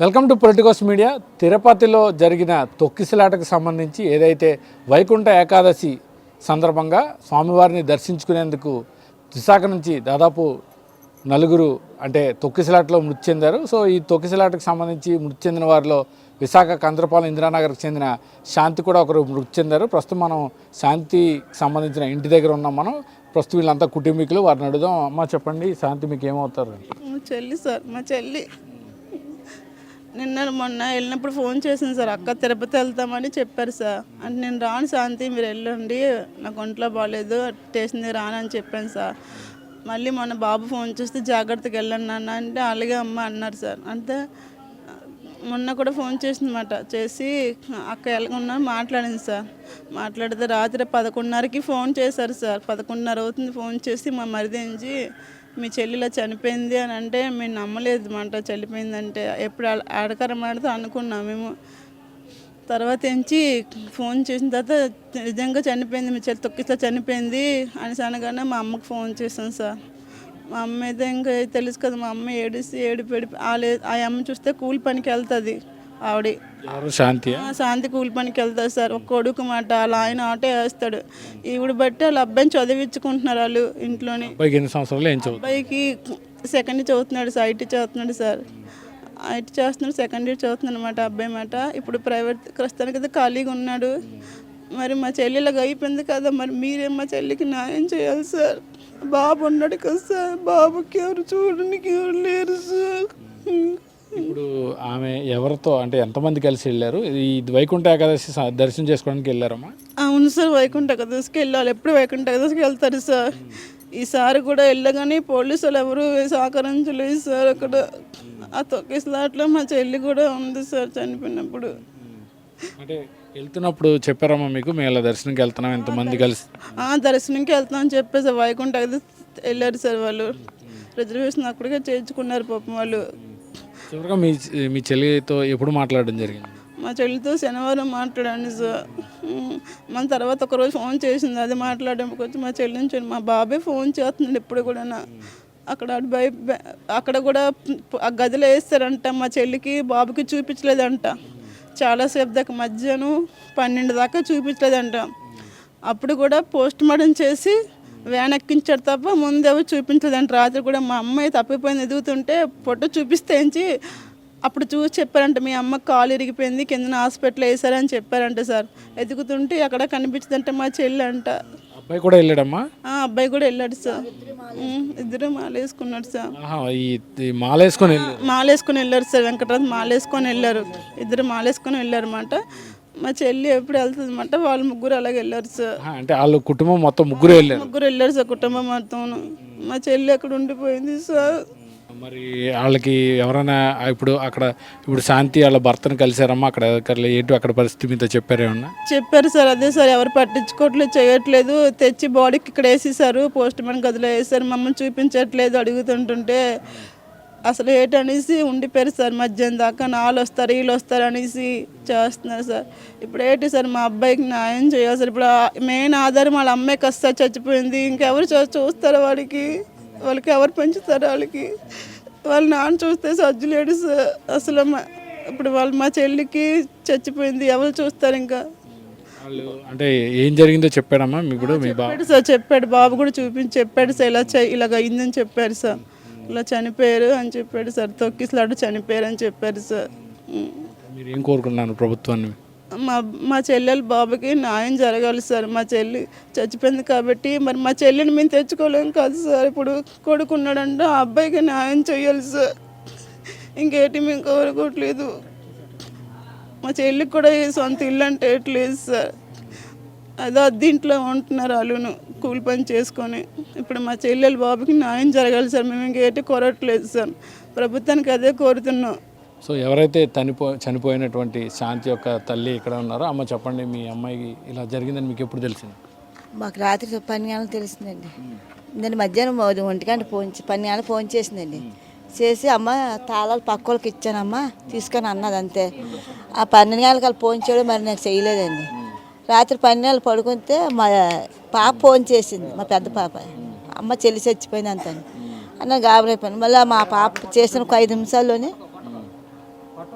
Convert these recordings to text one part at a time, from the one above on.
Welcome to Politicos media. తిరుపతిలో జరిగిన తొక్కిసలాటకు సంబంధించి ఏదైతే వైకుంఠ ఏకాదశి సందర్భంగా స్వామివారిని దర్శించుకునేందుకు విశాఖ నుంచి దాదాపు నలుగురు అంటే తొక్కిసలాటలో మృతి చెందారు. సో ఈ తొక్కిసలాటకు సంబంధించి మృతి చెందిన వారిలో విశాఖ కంద్రపాలెం ఇందిరానగర్కి చెందిన శాంతి కూడా ఒకరు మృతి చెందారు. ప్రస్తుతం మనం శాంతికి సంబంధించిన ఇంటి దగ్గర ఉన్నాం మనం. ప్రస్తుతం వీళ్ళంతా కుటుంబీకులు. వారిని అడుగుదాం. అమ్మ చెప్పండి. శాంతి మీకు ఏమవుతారు? చెల్లి సార్ మా చెల్లి. నిన్న మొన్న వెళ్ళినప్పుడు ఫోన్ చేసింది సార్ అక్క తిరుపతి వెళ్తామని చెప్పారు సార్. అంటే నేను రాను శాంతి మీరు వెళ్ళండి నాకు ఒంట్లో బాగాలేదు స్టేషన్ రాను రానని చెప్పాను సార్. మళ్ళీ మొన్న బాబు ఫోన్ చేస్తే జాగ్రత్తగా వెళ్ళండి నాన్న అంటే అలాగే అమ్మ అన్నారు సార్. అంటే మొన్న కూడా ఫోన్ చేసిందన్నమాట చేసి అక్క ఎలాగున్నా మాట్లాడింది సార్. మాట్లాడితే రాత్రి పదకొండున్నరకి ఫోన్ చేశారు సార్. పదకొండున్నర అవుతుంది ఫోన్ చేసి మా మరిదించి మీ చెల్లిలో చనిపోయింది అని అంటే మేము నమ్మలేదు మంట చనిపోయిందంటే ఎప్పుడు ఆడకరం ఆడితే అనుకున్నాం మేము. తర్వాత ఎంచి ఫోన్ చేసిన తర్వాత నిజంగా చనిపోయింది మీ చెల్లి తొక్కిస్తా చనిపోయింది అనేసి అనగానే మా అమ్మకు ఫోన్ చేశాను సార్. మా అమ్మ అయితే ఇంకా తెలుసు కదా మా అమ్మ ఏడిసి ఏడిపి ఆ అమ్మ చూస్తే కూలి పనికి వెళ్తుంది ఆవిడ. ఎవరు శాంతి? శాంతి కూలి పనికి వెళ్తారు సార్. ఒక కొడుకు మాట వాళ్ళ ఆయన ఆటో వేస్తాడు. ఈవిడ బట్టి వాళ్ళ అబ్బాయిని చదివించుకుంటున్నారు వాళ్ళు ఇంట్లోని. అబ్బాయికి ఎన్ని సంవత్సరాలు? ఏం చదువు? అబ్బాయికి సెకండ్ ఇయర్ చదువుతున్నాడు సార్ ఐటీ చదువుతున్నాడు సార్. ఐటీ చేస్తున్నాడు సెకండ్ ఇయర్ చదువుతున్నాడు అనమాట అబ్బాయి మాట. ఇప్పుడు ప్రైవేట్ ప్రస్తుతానికి అయితే ఖాళీగా ఉన్నాడు. మరి మా చెల్లెలకు అయిపోయింది కదా మరి మీరే మా చెల్లికి న్యాయం చేయాలి సార్. బాబు ఉన్నాడు కదా సార్. బాబుకి ఎవరు చూడడానికి ఎవరు లేరు సార్. ఇప్పుడు ఆమె ఎవరితో అంటే ఎంతమంది కలిసి వెళ్ళారు? ఈ వైకుంఠ ఏకాదశి స- దర్శనం చేసుకోవడానికి వెళ్ళారమ్మా? అవును సార్ వైకుంఠ ఏకాదశికి వెళ్ళాలి. ఎప్పుడు వైకుంఠ ఏకాదశికి వెళ్తారు సార్? ఈసారి కూడా వెళ్ళగానే పోలీసులు ఎవరు సహకరించలేదు సార్. అక్కడ ఆ తొక్కిసలాట్లో మా చెల్లి కూడా ఉంది సార్ చనిపోయినప్పుడు. అంటే వెళ్తున్నప్పుడు చెప్పారమ్మా మీకు మేము ఇలా దర్శనంకి వెళ్తున్నాం ఎంతమంది కలిసి. ఆ దర్శనంకి వెళ్తామని చెప్పేసి వైకుంఠ వెళ్ళారు సార్ వాళ్ళు. రిజర్వేషన్ అక్కడికే చేర్చుకున్నారు పాపం వాళ్ళు. చివరిగా మీ మీ చెల్లితో ఎప్పుడు మాట్లాడడం జరిగింది? మా చెల్లితో శనివారం మాట్లాడాను సార్. మన తర్వాత ఒకరోజు ఫోన్ చేసింది అది మాట్లాడడానికి మా చెల్లి నుంచి మా బాబాయ్ ఫోన్ చేస్తున్నాడు ఎప్పుడు కూడా అక్కడ బై బయ- అక్కడ కూడా ఆ గదిలో వేస్తారంట మా చెల్లికి బాబుకి చూపించలేదంట. చాలాసేపు దాకా మధ్యాహ్నం పన్నెండు దాకా చూపించలేదంట. అప్పుడు కూడా పోస్ట్ మార్టం చేసి వ్యాన్ ఎక్కించాడు తప్ప ముందేవో చూపించలేదంట. రాత్రి కూడా మా అమ్మాయి తప్పిపోయింది ఎదుగుతుంటే పొట్ట చూపిస్తే అప్పుడు చూసి చెప్పారంట మీ అమ్మ కాలు ఇరిగిపోయింది కింద హాస్పిటల్ వేసారని చెప్పారంట సార్. ఎదుగుతుంటే అక్కడ కనిపించదంటే మా చెల్లి అంట అబ్బాయి కూడా వెళ్ళాడమ్మా? ఆ అబ్బాయి కూడా వెళ్ళాడు సార్. ఇద్దరు మాలేసుకున్నాడు సార్. ఆహా, ఈ ఈ మాల వేసుకొని వెళ్ళారు. మాలేసుకొని వెళ్ళారు సార్ వెంకటరాజు మాలేసుకొని వెళ్ళారు. ఇద్దరు మాలేసుకొని వెళ్ళారు అనమాట మా చెల్లి ఎప్పుడు వెళ్తుంది అనమాట వాళ్ళు ముగ్గురు అలాగే వెళ్ళారు సార్. అంటే వాళ్ళ కుటుంబం మొత్తం ముగ్గురు వెళ్ళారు. ముగ్గురు వెళ్ళారు సార్ కుటుంబం మొత్తం మా చెల్లి అక్కడ ఉండిపోయింది సార్. మరి వాళ్ళకి ఎవరైనా ఇప్పుడు అక్కడ ఇప్పుడు శాంతి వాళ్ళ భర్తను కలిసారమ్మా అక్కడ అక్కడ ఏంటి అక్కడ పరిస్థితి మీతో చెప్పారేమన్నా చెప్పారు సార్ అదే సార్ ఎవరు పట్టించుకోవట్లేదు చేయట్లేదు. తెచ్చి బాడీకి ఇక్కడ వేసేసారు పోస్ట్ మ్యాన్ గదిలో వేసారు మమ్మల్ని చూపించట్లేదు అడుగుతుంటుంటే. అసలు ఏంటనేసి ఉండిపోయారు సార్ మధ్యాహ్నం దాకా నాళ్ళు వస్తారు వీళ్ళు వస్తారు అనేసి చేస్తున్నారు సార్. ఇప్పుడు ఏంటి సార్ మా అబ్బాయికి న్యాయం చేయాలి సార్. ఇప్పుడు మెయిన్ ఆధారం వాళ్ళ అమ్మాయి కస్తా చచ్చిపోయింది. ఇంకెవరు చూస్తారు వాడికి వాళ్ళకి ఎవరు పెంచుతారు వాళ్ళకి? వాళ్ళ నాన్న చూస్తే సజ్జులేడు సార్. అసలు మా- ఇప్పుడు వాళ్ళు మా చెల్లికి చచ్చిపోయింది. ఎవరు చూస్తారు ఇంకా? వాళ్ళు అంటే ఏం జరిగిందో చెప్పాడమ్మా మీ ఇప్పుడు మీ బాబు సార్ చెప్పాడు. బాబు కూడా చూపించి చెప్పాడు సార్. ఇలా చే- ఇలాగ అయిందని చెప్పారు సార్. ఇలా చనిపోయారు అని చెప్పాడు సార్. తొక్కిసలాడు చనిపోయారు అని చెప్పారు సార్. మీరు ఏం కోరుకున్నాను ప్రభుత్వాన్ని? మా మా చెల్లెలు బాబుకి న్యాయం జరగాలి సార్. మా చెల్లి చచ్చిపోయింది కాబట్టి మరి మా చెల్లిని మేము తెచ్చుకోలేం కాదు సార్. ఇప్పుడు కొడుకున్నాడంటే ఆ అబ్బాయికి న్యాయం చేయాలి సార్. ఇంకేటి మేము కోరుకోవట్లేదు. మా చెల్లికి కూడా ఈ సొంత ఇల్లు అంటే ఎట్లేదు సార్. అదో అద్దీంట్లో ఉంటున్నారు వాళ్ళును కూలి పని చేసుకొని. ఇప్పుడు మా చెల్లెలు బాబుకి న్యాయం జరగాలి సార్ మేము ఇంకేటి కోరట్లేదు సార్. ప్రభుత్వానికి అదే కోరుతున్నాం. సో ఎవరైతే చనిపో చనిపోయినటువంటి శాంతి యొక్క తల్లి ఇక్కడ ఉన్నారో అమ్మ చెప్పండి మీ అమ్మాయికి ఇలా జరిగిందని మీకు ఎప్పుడు తెలిసింది? మాకు రాత్రి పని గంటలకు తెలిసిందండి. నేను మధ్యాహ్నం ఒంటి గంట ఫోన్ చే- పని గంటలకు ఫోన్ చేసిందండి. చేసి అమ్మ తాళాలు పక్క వాళ్ళకి ఇచ్చానమ్మా తీసుకొని అన్నది అంతే. ఆ పన్నెండు గంటలకు వాళ్ళు ఫోన్ చేయడం మరి నాకు చేయలేదండి. రాత్రి గంటలు పడుకుంటే మా పాప ఫోన్ చేసింది మా పెద్ద పాప. అమ్మ చెల్లి చచ్చిపోయింది అంతని అన్న గాబరైపోయాను మళ్ళీ మా పాప చేసిన ఒక ఐదు నిమిషాల్లోనే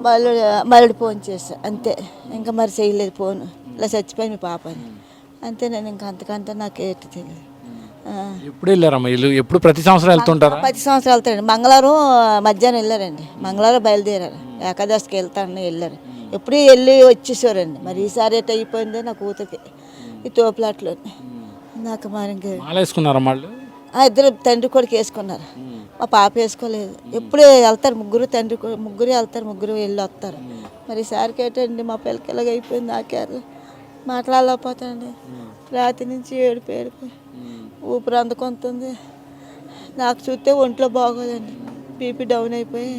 మళ్ళీ మళ్ళీ ఫోన్ చేశా. అంతే. ఇంకా మరి చేయలేదు ఫోన్. ఇలా చచ్చిపోయింది మీ పాప అని. అంతే నేను ఇంకా అంతకంటే నాకు ఏంటి తెలియదు. ఎప్పుడు వెళ్ళారమ్మా? వీళ్ళు ఎప్పుడు ప్రతి సంవత్సరం వెళ్తుంటారా? పది సంవత్సరాలు వెళ్తారండి. మంగళవారం మధ్యాహ్నం వెళ్ళారండి. మంగళవారం బయలుదేరారు. ఏకాదశికి వెళ్తానని వెళ్ళారు. ఎప్పుడూ వెళ్ళి వచ్చేసారండి మరి ఈసారి ఎట్ అయిపోయిందో నా కూతురికి. ఈ తోపులాట్లో. నాకు మరి ఇంక వాళ్ళు ఇద్దరు తండ్రి కొడుకు వేసుకున్నారు. మా పాప వేసుకోలేదు. ఎప్పుడు వెళ్తారు ముగ్గురు తండ్రి ముగ్గురు వెళ్తారు ముగ్గురు వెళ్ళి వస్తారు. మరి ఈసారికి ఏంటండి మా పిల్లకి ఇలాగ అయిపోయింది నాకారు మాట్లాడలేకపోతాండి రాత్రి నుంచి ఏడుపు ఏడుపు. ఊపిరి అందుకుంటుంది నాకు చూస్తే ఒంట్లో బాగోదండి. బీపీ డౌన్ అయిపోయి.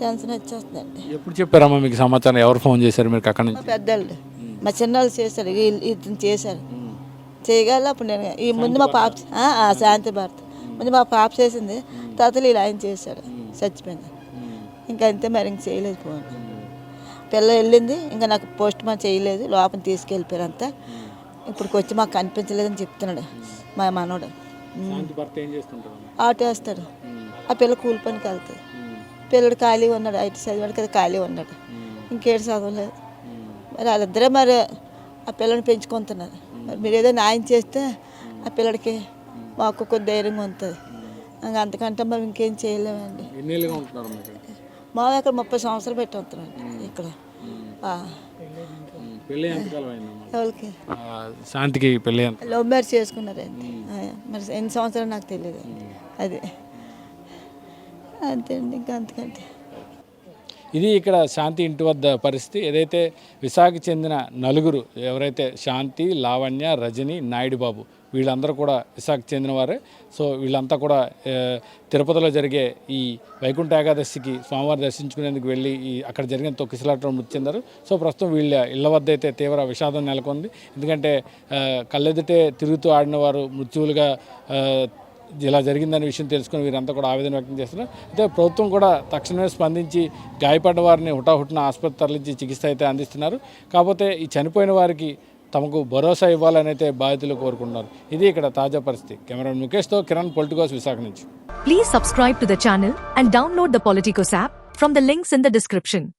టెన్షన్ వచ్చేస్తుందండి ఎప్పుడు చెప్పారమ్మా మీకు సమాచారం? ఎవరు ఫోన్ చేశారు? మీకు అక్కడి మా నుంచి? పెద్దోళ్ళు. మా చిన్నోళ్ళు చేశారు. వీళ్ళు ఇతను చేశారు. చేయగల అప్పుడు నేను ఈ ముందు మా పాప ఆ, ఆ, శాంతి భారత్. ముందు మా పాప చేసింది. తర్వాత ఇలా ఆయన చేశాడు చచ్చిపోయింది. ఇంకా అంతే మరి ఇంక చేయలేదు ఫోన్. పిల్ల వెళ్ళింది. ఇంకా నాకు పోస్ట్ మార్క్ చేయలేదు. లోపల తీసుకెళ్ళిపోయారు అంతా. ఇప్పటికి వచ్చి మాకు కనిపించలేదని చెప్తున్నాడు మా మనోడు. శాంతి భర్త ఏం చేస్తుంటారు ఆటో వేస్తాడు. ఆ పిల్ల కూలి పనికి వెళ్తుంది. పిల్లడు ఖాళీ ఉన్నాడు ఐటీ చదివాడు కదా ఖాళీ ఉన్నాడు. ఇంకేడు చదవలేదు. మరి వాళ్ళిద్దరే మరి ఆ పిల్లని పెంచుకుంటున్నారు. మరి మీరు ఏదో న్యాయం చేస్తే ఆ పిల్లడికి మాకు కొద్ది ధైర్యంగా ఉంటుంది. ఇంకా అంతకంటే మరి ఇంకేం చేయలేమండి. మా ఇక్కడ? ముప్పై సంవత్సరాలు పెట్టి ఉంటున్నాండి ఇక్కడ. ఎవరికి? ఆ, శాంతికి పెళ్ళి లవ్ మ్యారేజ్ చేసుకున్నారండి. మరి ఎన్ని సంవత్సరాలు నాకు తెలియదు. అది. అంతే అండి ఇంకా అంతకంటే. ఇది ఇక్కడ శాంతి ఇంటి వద్ద పరిస్థితి. ఏదైతే విశాఖకి చెందిన నలుగురు ఎవరైతే శాంతి లావణ్య రజని నాయుడు బాబు వీళ్ళందరూ కూడా విశాఖకి చెందిన వారే సో వీళ్ళంతా కూడా తిరుపతిలో జరిగే ఈ వైకుంఠ ఏకాదశికి స్వామివారి దర్శించుకునేందుకు వెళ్ళి ఈ అక్కడ జరిగిన తొక్కిసలాటలో మృతి చెందారు. సో ప్రస్తుతం వీళ్ళ ఇళ్ళ వద్ద అయితే తీవ్ర విషాదం నెలకొంది. ఎందుకంటే కళ్ళెదుటే తిరుగుతూ ఆడిన వారు మృత్యువులుగా ఇలా జరిగిందనే విషయం తెలుసుకుని వీరంతా కూడా ఆవేదన వ్యక్తం చేస్తున్నారు. అయితే ప్రభుత్వం కూడా తక్షణమే స్పందించి గాయపడ్డ వారిని హుటాహుటిన ఆసుపత్రి తరలించి చికిత్స అయితే అందిస్తున్నారు. కాకపోతే ఈ చనిపోయిన వారికి తమకు భరోసా ఇవ్వాలని అయితే బాధితులు కోరుకుంటున్నారు. ఇది ఇక్కడ తాజా పరిస్థితి. కెమెరా ముఖేష్తో కిరణ్ పొలిటికోస్ విశాఖ నుంచి. Please subscribe to the channel and download the Politicos app from the links in the description